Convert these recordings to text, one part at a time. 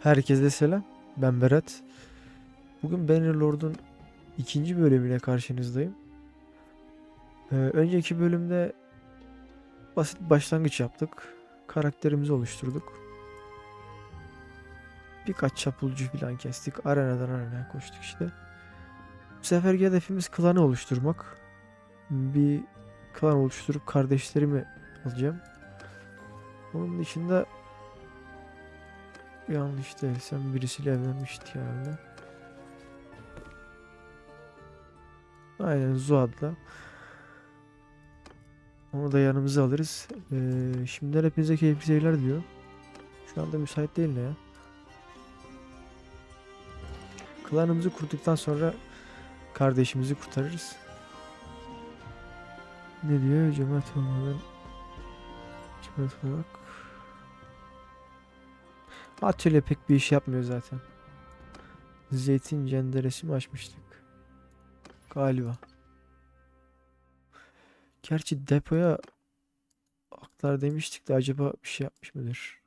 Herkese selam. Ben Berat. Bugün Bannerlord'un ikinci bölümüyle karşınızdayım. Ee, önceki bölümde basit başlangıç yaptık. Karakterimizi oluşturduk. Birkaç çapulcu falan kestik. Arenadan arenaya koştuk işte. Bu seferki hedefimiz klanı oluşturmak. Bir klan oluşturup kardeşlerimi alacağım. Onun dışında Yanlış değilsem birisiyle evlenmişti herhalde. Aynen Zuad'la. Onu da yanımıza alırız. Ee, şimdiden hepinize keyifli seyirler diyor. Şu anda müsait değil ne ya? Klanımızı kurduktan sonra kardeşimizi kurtarırız. Ne diyor? Cemaat olmadan cemaat olarak Atölye pek bir iş yapmıyor zaten. Zeytin cenderesi mi açmıştık? Galiba. Gerçi depoya aktar demiştik de acaba bir şey yapmış mıdır?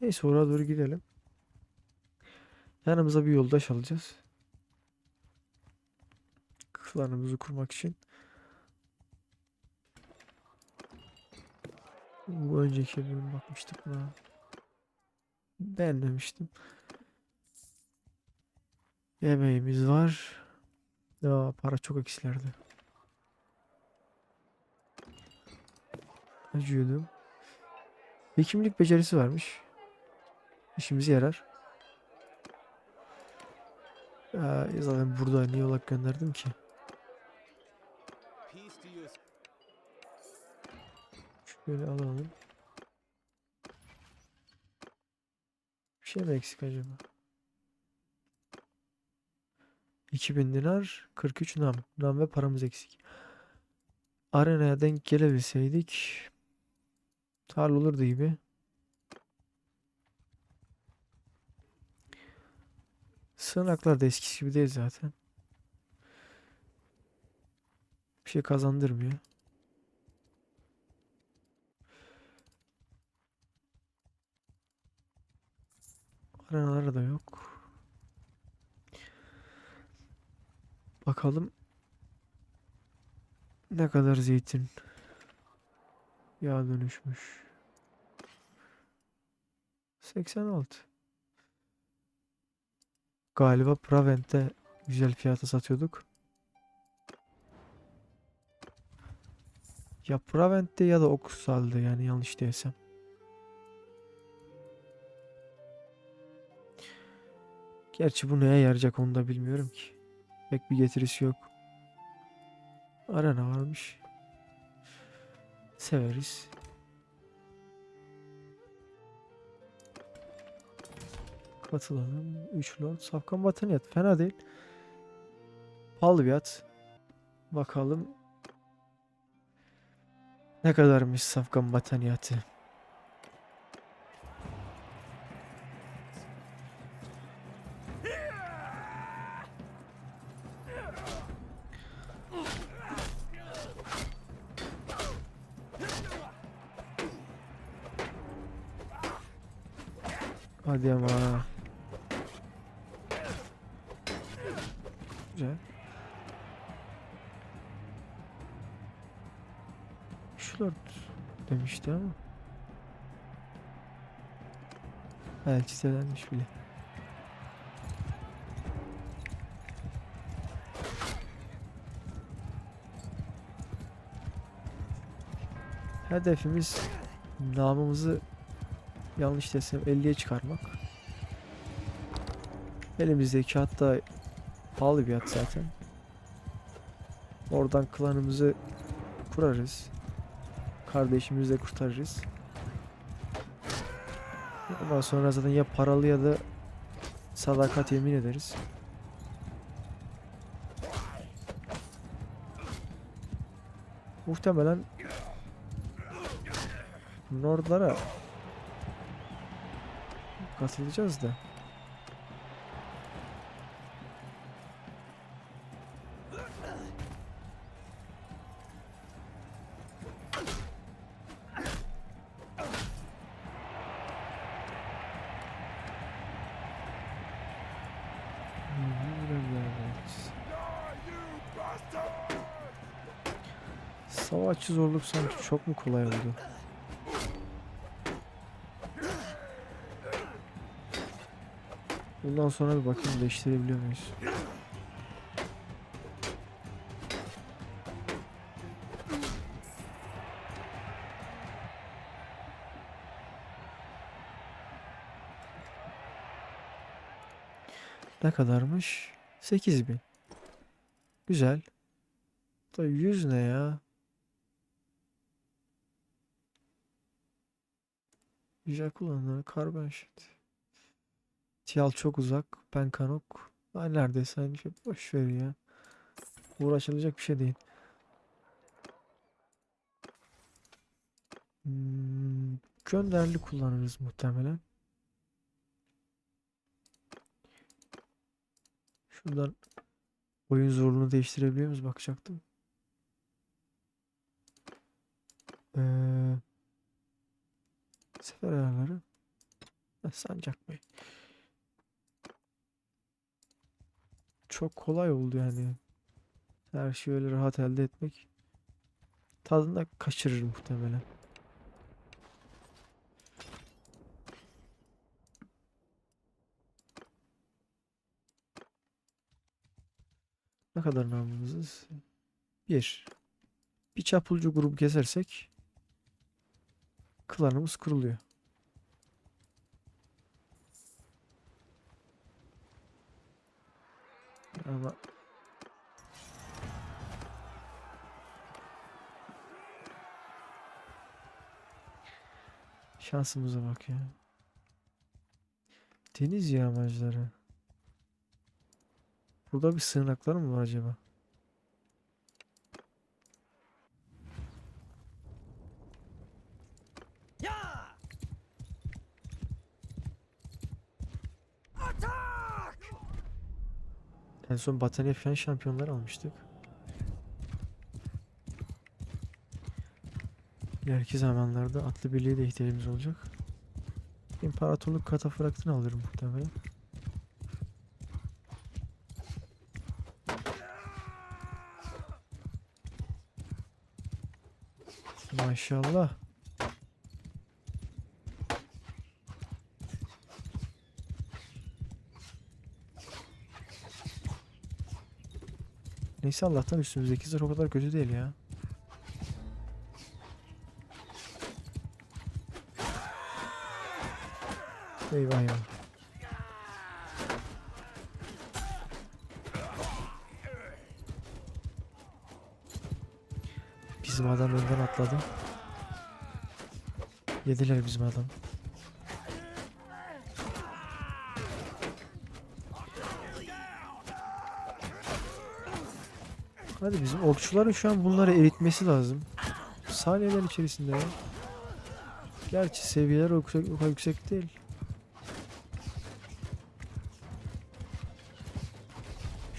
Neyse oraya doğru gidelim. Yanımıza bir yoldaş alacağız. Klanımızı kurmak için. Bu önceki bölüm bakmıştık buna. Beğenmemiştim. Yemeğimiz var. Ya para çok eksilerde. Acıyordum. Hekimlik becerisi varmış. İşimize yarar. Ya, zaten burada niye olarak gönderdim ki? Şöyle alalım. Bir şey mi eksik acaba? 2000 dinar, 43 nam. Nam ve paramız eksik. Arenaya denk gelebilseydik olurdu gibi. Sığınaklar da eskisi gibi değil zaten. Bir şey kazandırmıyor. Arenaları da yok. Bakalım ne kadar zeytin yağ dönüşmüş. 86. Galiba Pravent'te güzel fiyata satıyorduk. Ya Pravent'te ya da Oxal'dı yani yanlış değilsem. Gerçi bu neye yarayacak onu da bilmiyorum ki. Pek bir getirisi yok. Arena varmış. Severiz. Katılalım. 3 lord. Safkan bataniyat. Fena değil. Pahalı. Bakalım. Ne kadarmış safkan bataniyatı. Hadi ama. Güzel. Şlord demişti ama. Elçiselenmiş bile. Hedefimiz namımızı yanlış desem 50'ye çıkarmak. Elimizdeki hatta pahalı bir at zaten. Oradan klanımızı kurarız. Kardeşimizi de kurtarırız. Ondan sonra zaten ya paralı ya da sadakat yemin ederiz. Muhtemelen Nordlara Nasıl gideceğiz de. Savaşçı zorluk sanki çok mu kolay oldu? Bundan sonra bir bakayım değiştirebiliyor muyuz? Ne kadarmış? 8000. Güzel. Da 100 ne ya? Güzel kullanılan karbon şit. Tiyal çok uzak. Ben kanok. Ay neredeyse aynı şey. Boş ver ya. Uğraşılacak bir şey değil. Hmm, gönderli kullanırız muhtemelen. Şuradan oyun zorluğunu değiştirebiliyor muyuz? Bakacaktım. Ee, sefer ayarları. Sancak Bey. Çok kolay oldu yani. Her şeyi öyle rahat elde etmek. Tadında kaçırır muhtemelen. Ne kadar namımızız? Bir. Bir çapulcu grubu kesersek klanımız kuruluyor. Ama şansımıza bak ya. Deniz yağmacıları. Burada bir sığınaklar mı var acaba? En son Batalya falan şampiyonlar almıştık. İleriki zamanlarda atlı birliğe de ihtiyacımız olacak. İmparatorluk katafraktını alırım muhtemelen. Maşallah. Neyse Allah'tan üstümüzdeki zırh o kadar kötü değil ya. Eyvah eyvah. Bizim adam önden atladı. Yediler bizim adam. Hadi bizim okçuların şu an bunları eritmesi lazım. Saniyeler içerisinde. Gerçi seviyeler o kadar yüksek değil.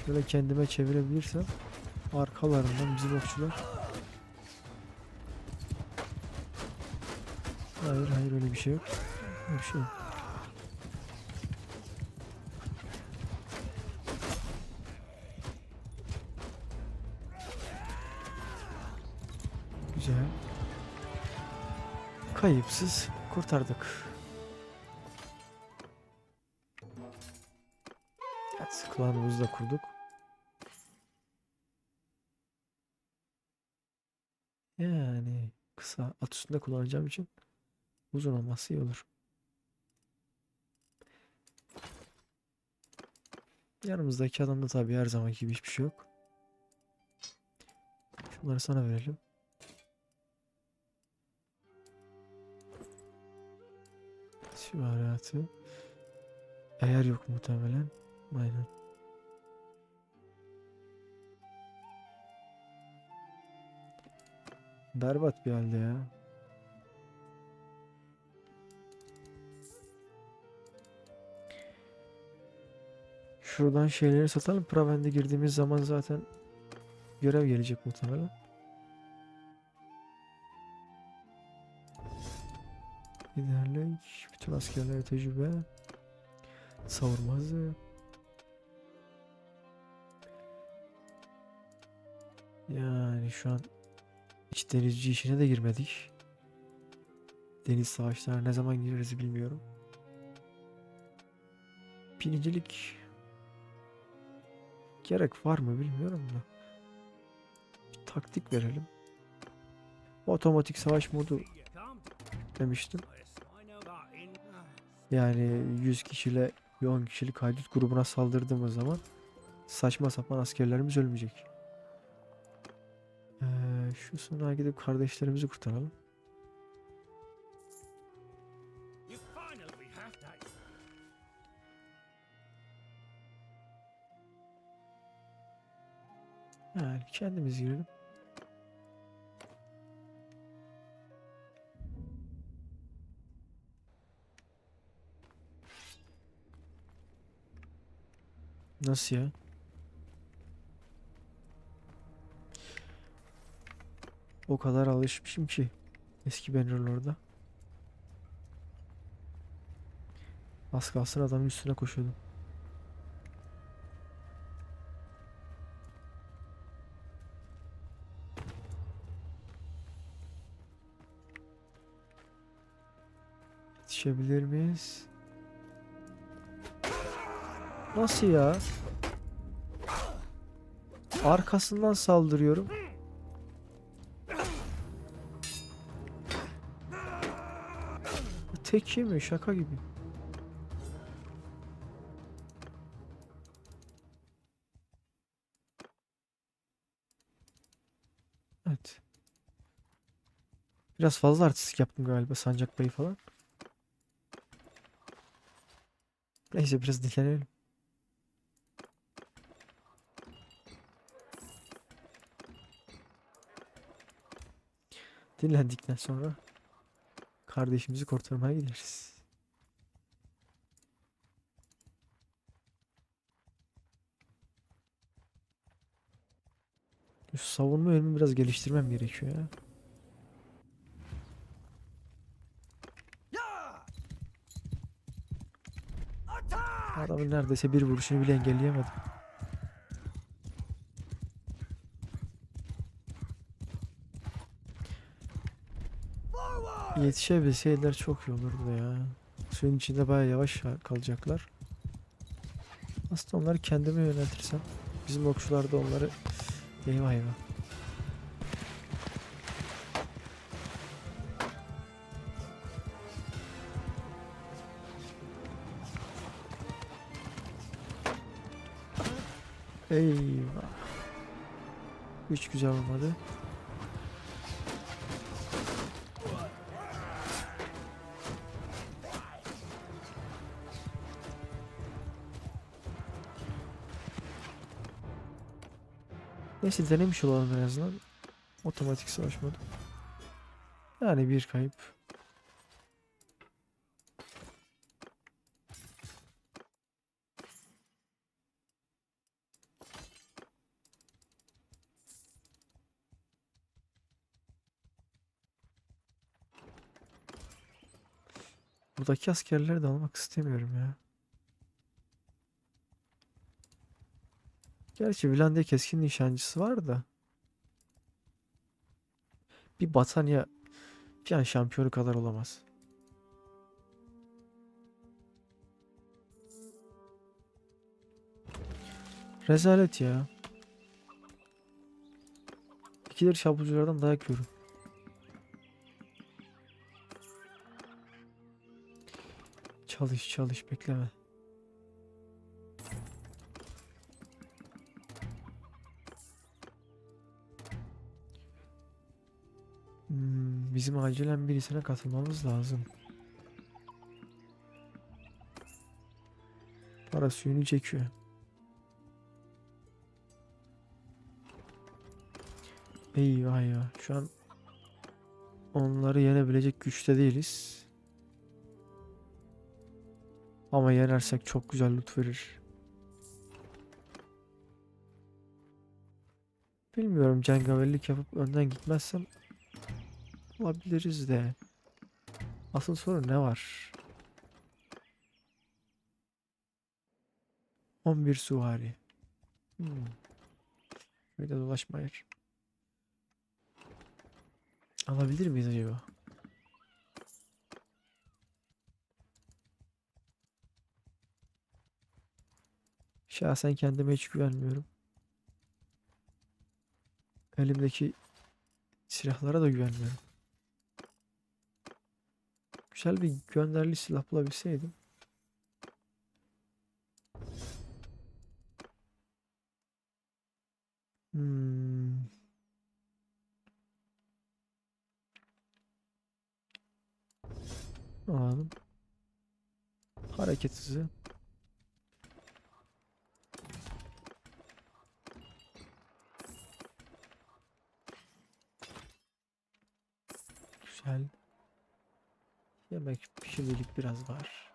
Şöyle kendime çevirebilirsem arkalarından bizim okçular. Hayır hayır öyle bir şey yok. Öyle bir şey yok. Güzel. Kayıpsız kurtardık. Evet, klanımızı da kurduk. Yani kısa at üstünde kullanacağım için uzun olması iyi olur. Yanımızdaki adamda tabii her zamanki gibi hiçbir şey yok. Şunları sana verelim. Süvaratı. Eğer yok muhtemelen. Aynen. Berbat bir halde ya. Şuradan şeyleri satalım. Praven'de girdiğimiz zaman zaten görev gelecek muhtemelen. Liderlik, bütün askerlere tecrübe, savurma hızı. Yani şu an Hiç denizci işine de girmedik. Deniz savaşlarına ne zaman gireriz bilmiyorum. Birincilik gerek var mı bilmiyorum da. Bir taktik verelim. Otomatik savaş modu demiştim. Yani 100 kişiyle bir 10 kişilik haydut grubuna saldırdığımız zaman saçma sapan askerlerimiz ölmeyecek. Ee, şu sunağa gidip kardeşlerimizi kurtaralım. Yani kendimiz girelim. Nasıl ya? O kadar alışmışım ki eski Bannerlord'a. Az kalsın adamın üstüne koşuyordum. Yetişebilir miyiz? Nasıl ya? Arkasından saldırıyorum. Tek yemiyor şaka gibi. Evet. Biraz fazla artistik yaptım galiba Sancak Bey falan. Neyse biraz dinlenelim. Dinlendikten sonra kardeşimizi kurtarmaya gideriz. Şu savunma yönümü biraz geliştirmem gerekiyor ya. Adamın neredeyse bir vuruşunu bile engelleyemedim. Yetişebilseydiler çok iyi olurdu ya. Suyun içinde bayağı yavaş ya- kalacaklar. Aslında onları kendime yöneltirsem. Bizim okçular da onları... Eyvah eyvah. Eyvah. Hiç güzel olmadı. Neyse denemiş olalım en azından. Otomatik savaş modu. Yani bir kayıp. Buradaki askerleri de almak istemiyorum ya. Gerçi Vilandiya keskin nişancısı var da. Bir Batanya an şampiyonu kadar olamaz. Rezalet ya. İkileri şapulculardan dayak yiyorum. Çalış çalış bekleme. Bizim acilen birisine katılmamız lazım. Para suyunu çekiyor. Eyvah ya. Şu an onları yenebilecek güçte değiliz. Ama yenersek çok güzel loot verir. Bilmiyorum cengaverlik yapıp önden gitmezsem olabiliriz de. Asıl sorun ne var? 11 süvari. Hmm. Böyle dolaşma yer. Alabilir miyiz acaba? Şahsen kendime hiç güvenmiyorum. Elimdeki silahlara da güvenmiyorum. Güzel bir gönderli silah bulabilseydim. Hmm. Alalım. Hareket hızı. Güzel. Yemek pişiricilik biraz var.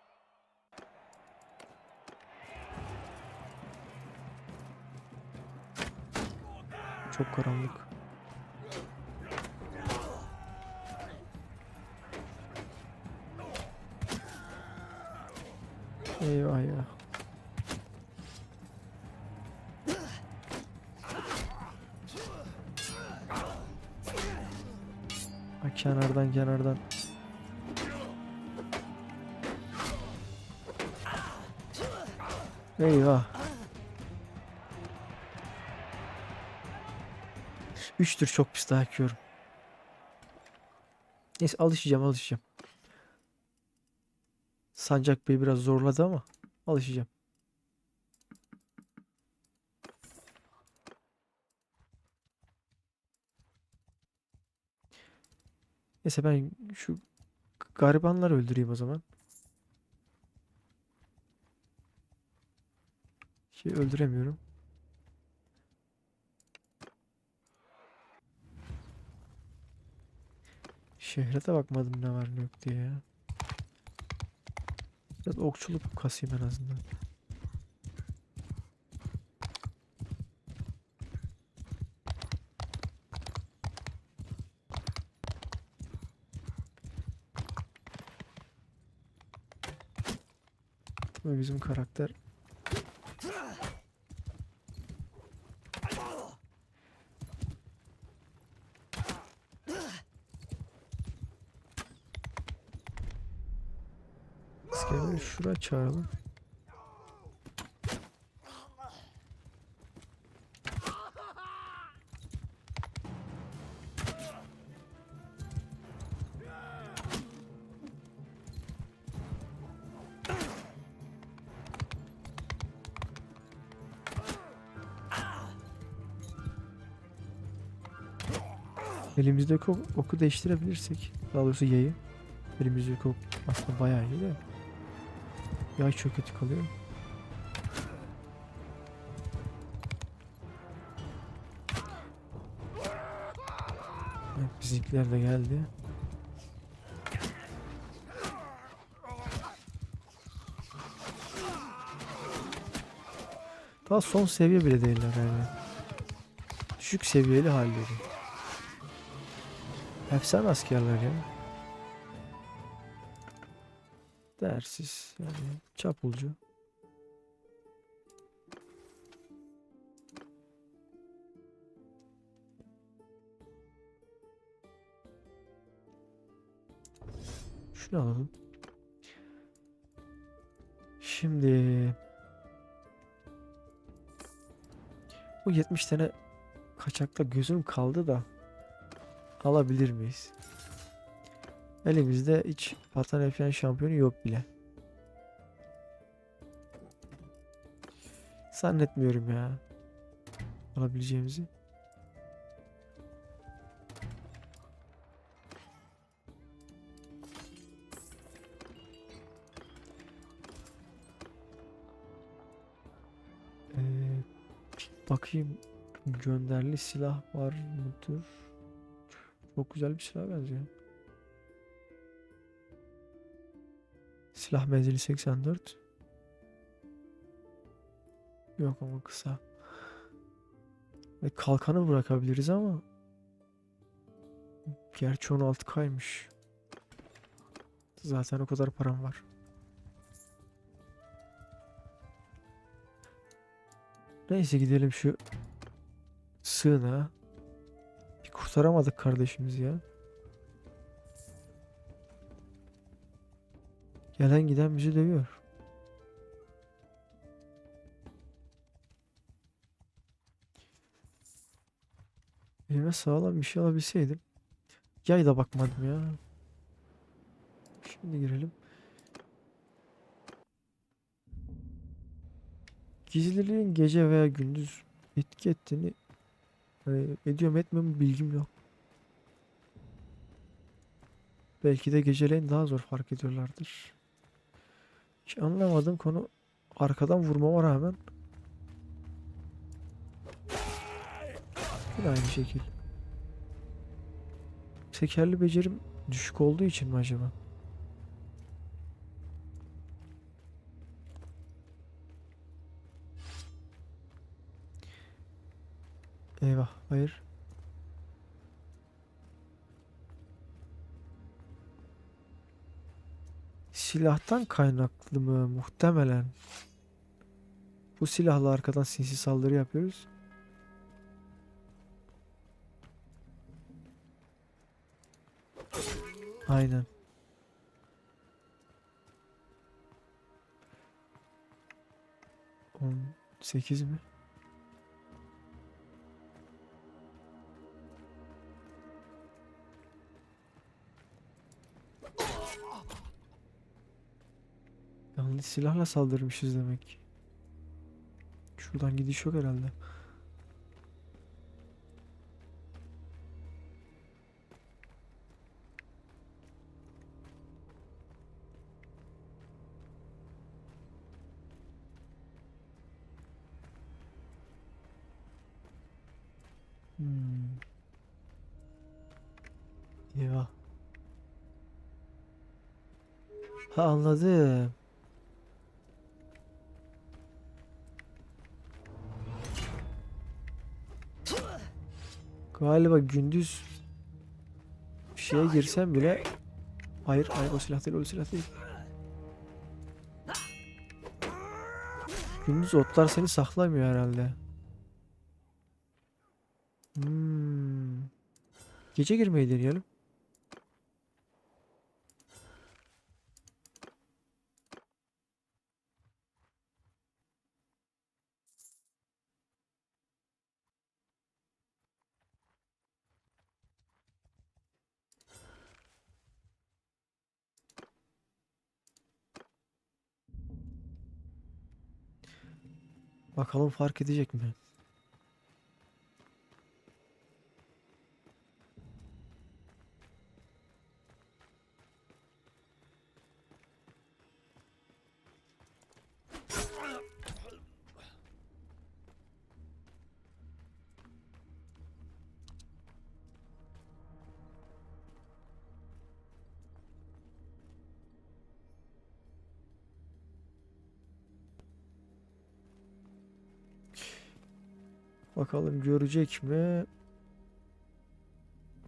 Çok karanlık. Eyvah ya. Ha, kenardan kenardan. Eyvah. Üçtür çok pis dayak yiyorum. Neyse alışacağım alışacağım. Sancak Bey biraz zorladı ama alışacağım. Neyse ben şu garibanları öldüreyim o zaman. Şey öldüremiyorum. Şehre de bakmadım ne var ne yok diye ya. Biraz okçuluk kasayım en azından. Ve bizim karakter askerleri şuraya çağıralım. Elimizdeki ok- oku değiştirebilirsek. Daha doğrusu yayı. Elimizdeki ok aslında bayağı iyi de. Yay çok kötü kalıyor. Evet, bizimkiler de geldi. Daha son seviye bile değiller yani. Düşük seviyeli halleri. Efsane askerler ya. Değersiz yani çapulcu. Şunu alalım. Şimdi bu 70 tane kaçakta gözüm kaldı da alabilir miyiz? Elimizde hiç Vatan Efyen şampiyonu yok bile. Zannetmiyorum ya. Alabileceğimizi. Ee, bakayım gönderli silah var mıdır? Çok güzel bir silah benziyor. Silah menzili 84. Yok ama kısa. Ve kalkanı bırakabiliriz ama gerçi 16K'ymış. Zaten o kadar param var. Neyse gidelim şu sığınağa. Bir kurtaramadık kardeşimizi ya. Gelen giden bizi dövüyor. Elime sağlam bir şey alabilseydim. Yay da bakmadım ya. Şimdi girelim. Gizliliğin gece veya gündüz etki ettiğini hani ediyor mu etmiyor mu bilgim yok. Belki de geceleyin daha zor fark ediyorlardır. Hiç anlamadığım konu arkadan vurmama rağmen yine aynı şekil. Tekerli becerim düşük olduğu için mi acaba? Eyvah, hayır. Silahtan kaynaklı mı? Muhtemelen. Bu silahla arkadan sinsi saldırı yapıyoruz. Aynen. On sekiz mi? Silahla saldırmışız demek. Şuradan gidiş yok herhalde. Hmm. Eyvah. Ha anladım. Galiba gündüz şeye girsem bile Hayır, hayır o silah değil, o silah değil. Gündüz otlar seni saklamıyor herhalde. Hmm. Gece girmeyi deneyelim. Bakalım fark edecek mi? Bakalım görecek mi?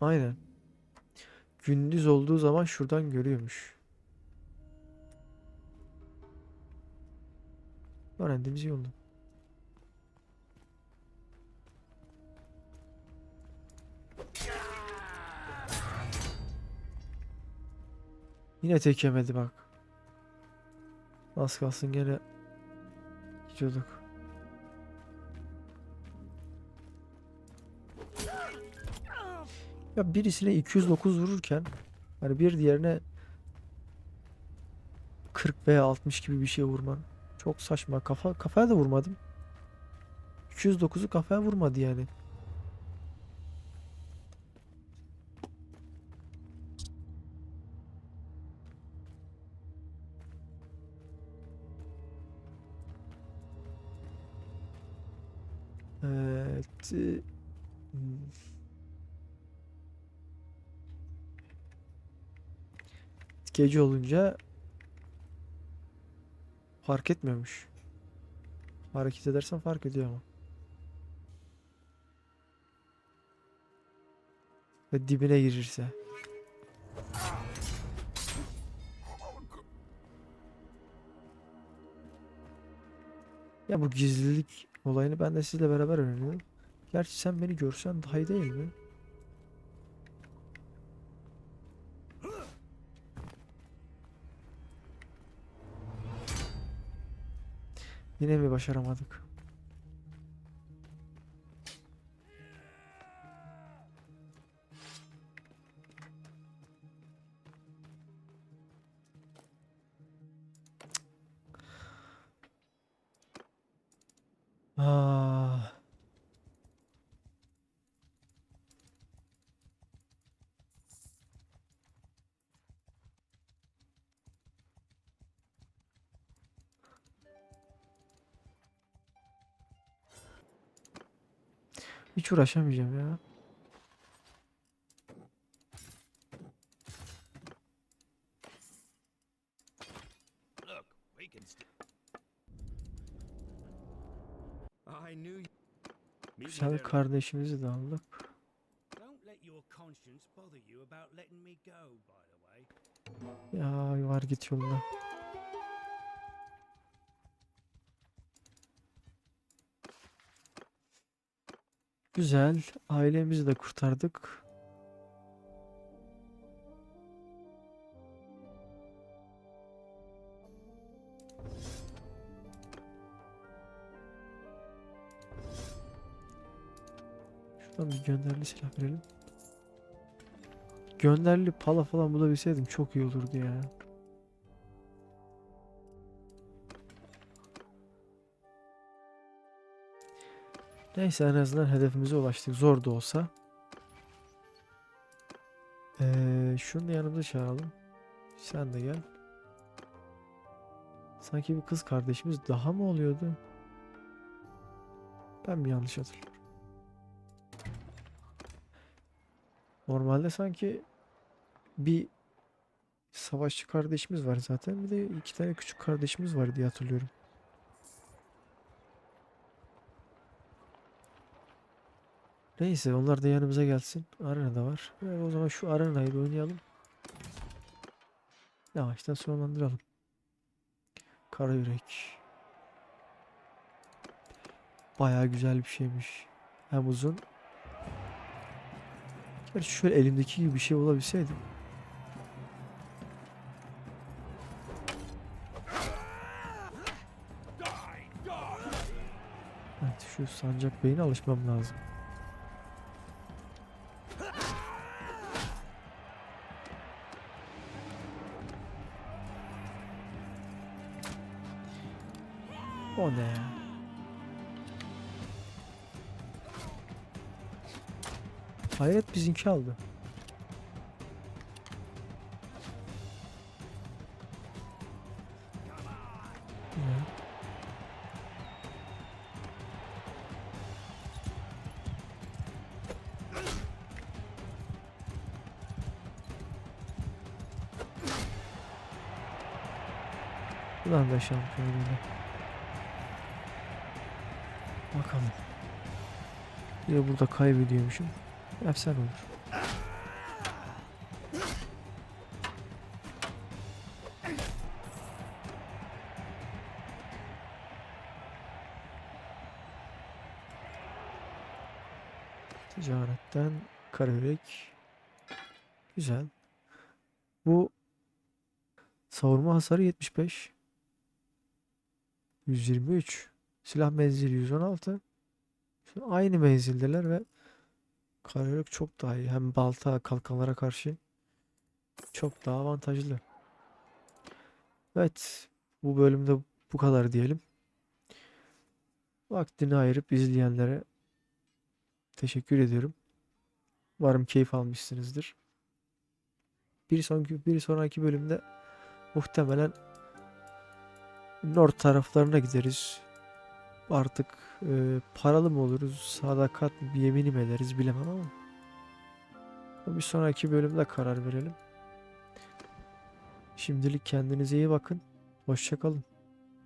Aynen. Gündüz olduğu zaman şuradan görüyormuş. Öğrendiğimiz iyi oldu. Yine tek yemedi bak. Az kalsın gene gidiyorduk. Ya birisine 209 vururken hani bir diğerine 40 veya 60 gibi bir şey vurman çok saçma. Kafa kafaya da vurmadım. 209'u kafaya vurmadı yani. Evet. Gece olunca fark etmiyormuş. Hareket edersen fark ediyor ama. Ve dibine girirse. Ya bu gizlilik olayını ben de sizle beraber öğreniyorum. Gerçi sen beni görsen daha iyi değil mi? Yine mi başaramadık? Hiç uğraşamayacağım ya. Güzel kardeşimizi de aldık. Ya var git yoluna. Güzel. Ailemizi de kurtardık. Şuradan bir gönderli silah verelim. Gönderli pala falan bulabilseydim çok iyi olurdu ya. Neyse en azından hedefimize ulaştık. Zor da olsa. Ee, şunu da yanımıza çağıralım. Sen de gel. Sanki bir kız kardeşimiz daha mı oluyordu? Ben mi yanlış hatırlıyorum? Normalde sanki bir savaşçı kardeşimiz var zaten. Bir de iki tane küçük kardeşimiz var diye hatırlıyorum. Neyse onlar da yanımıza gelsin. Arena da var. Evet, o zaman şu arenayı da oynayalım. Yavaştan sonlandıralım. Kara yürek. Bayağı güzel bir şeymiş. Hem uzun. Gerçi şöyle elimdeki gibi bir şey olabilseydi. Evet şu sancak beyine alışmam lazım. O ne ya? Hayret bizimki aldı. Ulan da şampiyon Bakalım. Yine burada kaybediyormuşum. Efsane olur. Ticaretten karayürek. Güzel. Bu savurma hasarı 75. 123. Silah menzili 116. Şu Aynı menzildeler ve karayoluk çok daha iyi. Hem balta kalkanlara karşı çok daha avantajlı. Evet. Bu bölümde bu kadar diyelim. Vaktini ayırıp izleyenlere teşekkür ediyorum. Umarım keyif almışsınızdır. Bir sonraki bir sonraki bölümde muhtemelen Nord taraflarına gideriz. Artık e, paralı mı oluruz, sadakat mı, bir yemin mi ederiz bilemem ama. Bir sonraki bölümde karar verelim. Şimdilik kendinize iyi bakın. Hoşça kalın.